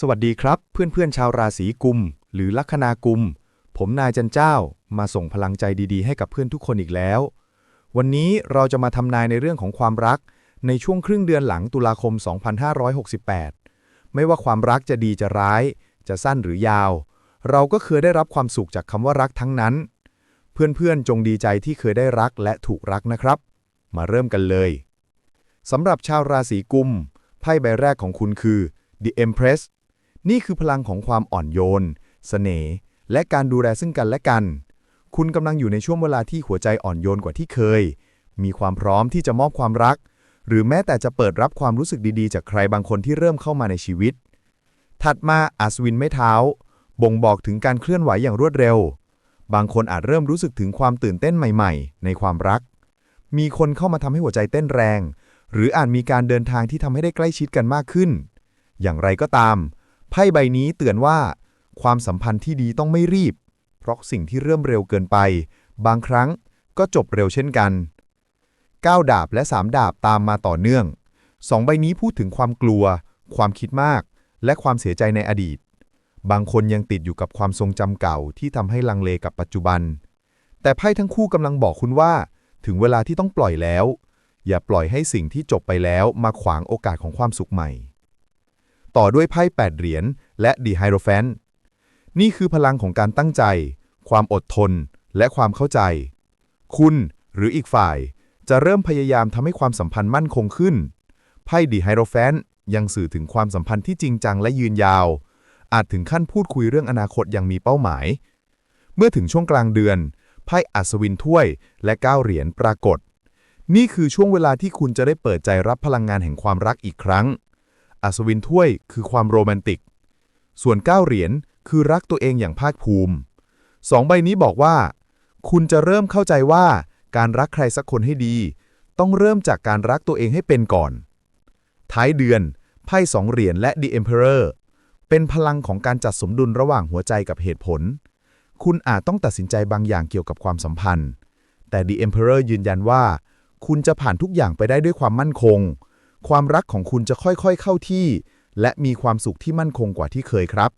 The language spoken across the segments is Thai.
สวัสดีครับ เพื่อนๆชาวราศีกุม หรือลัคนากุม ผมนายจันเจ้ามาส่งพลังใจดีๆ ให้กับเพื่อนทุกคนอีกแล้ว วันนี้เราจะมาทำนายในเรื่องของความรัก ในช่วงครึ่งเดือนหลังตุลาคม 2568 ไม่ว่าความรักจะดีจะร้าย จะสั้นหรือยาว เราก็เคยได้รับความสุขจากคำว่ารักทั้งนั้น เพื่อนๆจงดีใจที่เคยได้รักและถูกรักนะครับ มาเริ่มกันเลยสำหรับชาวราศีกุมไพ่ใบแรกของคุณคือ The Empress นี่คือพลังของความอ่อนโยนเสน่ห์และการดูแลซึ่งกันและกัน คุณกำลังอยู่ในช่วงเวลาที่หัวใจอ่อนโยนกว่าที่เคย มีความพร้อมที่จะมอบความรัก หรือแม้แต่จะเปิดรับความรู้สึกดีๆ จากใครบางคนที่เริ่มเข้ามาในชีวิต ถัดมาอัศวินไม้เท้า บ่งบอกถึงการเคลื่อนไหวอย่างรวดเร็ว บางคนอาจเริ่มรู้สึกถึงความตื่นเต้นใหม่ ๆ ในความรัก มีคนเข้ามาทำให้หัวใจเต้นแรง หรืออาจมีการเดินทางที่ทำให้ได้ใกล้ชิดกันมากขึ้น อย่างไรก็ตาม ไพ่ใบนี้เตือนว่า ความสัมพันธ์ที่ดีต้องไม่รีบ เพราะสิ่งที่เริ่มเร็วเกินไป บางครั้งก็จบเร็วเช่นกัน 9 ดาบและ 3 ดาบตามมาต่อเนื่องสองใบนี้พูดถึงความกลัว ความคิดมาก และความเสียใจในอดีต บางคนยังติดอยู่กับความทรงจำเก่าที่ทำให้ลังเลกับปัจจุบัน แต่ไพ่ทั้งคู่กำลังบอกคุณว่า ถึงเวลาที่ต้องปล่อยแล้ว อย่าปล่อยให้สิ่งที่จบไปแล้วมาขวางโอกาสของความสุขใหม่ ต่อด้วยไพ่8เหรียญและดีไฮโรแฟนนี่คือพลังของการตั้งใจ ความอดทน และความเข้าใจ คุณหรืออีกฝ่ายจะเริ่มพยายามทำให้ความสัมพันธ์มั่นคงขึ้น ไพ่ดีไฮโรแฟนยังสื่อถึงความสัมพันธ์ที่จริงจังและยืนยาว อาจถึงขั้นพูดคุยเรื่องอนาคตอย่างมีเป้าหมาย เมื่อถึงช่วงกลางเดือน ไพ่อัศวินถ้วยและก้าเหรียญปรากฏ นี่คือช่วงเวลาที่คุณจะได้เปิดใจรับพลังงานแห่งความรักอีกครั้ง อัศวินถ้วยคือความโรแมนติก ส่วนก้าเหรียญคือรักตัวเองอย่างภาคภูมิสองใบนี้บอกว่า คุณจะเริ่มเข้าใจว่าการรักใครสักคนให้ดี ต้องเริ่มจากการรักตัวเองให้เป็นก่อน ท้ายเดือน ไพ่สองเหรียญและ The Emperor เป็นพลังของการจัดสมดุลระหว่างหัวใจกับเหตุผล คุณอาจต้องตัดสินใจบางอย่างเกี่ยวกับความสัมพันธ์ แต่ The Emperor ยืนยันว่า คุณจะผ่านทุกอย่างไปได้ด้วยความมั่นคง ความรักของคุณจะค่อยๆเข้าที่ และมีความสุขที่มั่นคงกว่าที่เคยครับ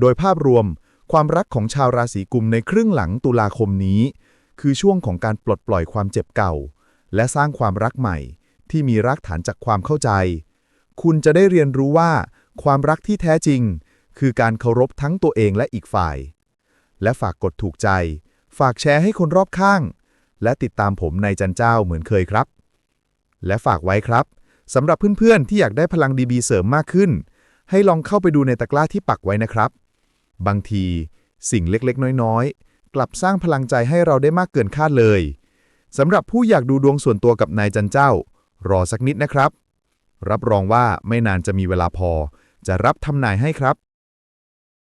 โดยภาพรวม ความรักของชาวราศีกุมในครึ่งหลังตุลาคมนี้ คือช่วงของการปลดปล่อยความเจ็บเก่า และสร้างความรักใหม่ ที่มีรากฐานจากความเข้าใจ คุณจะได้เรียนรู้ว่า ความรักที่แท้จริง คือการเคารพทั้งตัวเองและอีกฝ่าย และฝากกดถูกใจ ฝากแชร์ให้คนรอบข้าง และติดตามผมในจันเจ้าเหมือนเคยครับ และฝากไว้ครับ สำหรับเพื่อนๆ ที่อยากได้พลังดีบีเสริมมากขึ้น ให้ลองเข้าไปดูในตะกร้าที่ปักไว้นะครับ บางที สิ่งเล็กๆ น้อยๆ กลับสร้างพลังใจให้เราได้มากเกินคาดเลยสำหรับผู้อยากดูดวงส่วนตัวกับนายจันเจ้า รอสักนิดนะครับ รับรองว่าไม่นานจะมีเวลาพอ จะรับทำนายให้ครับ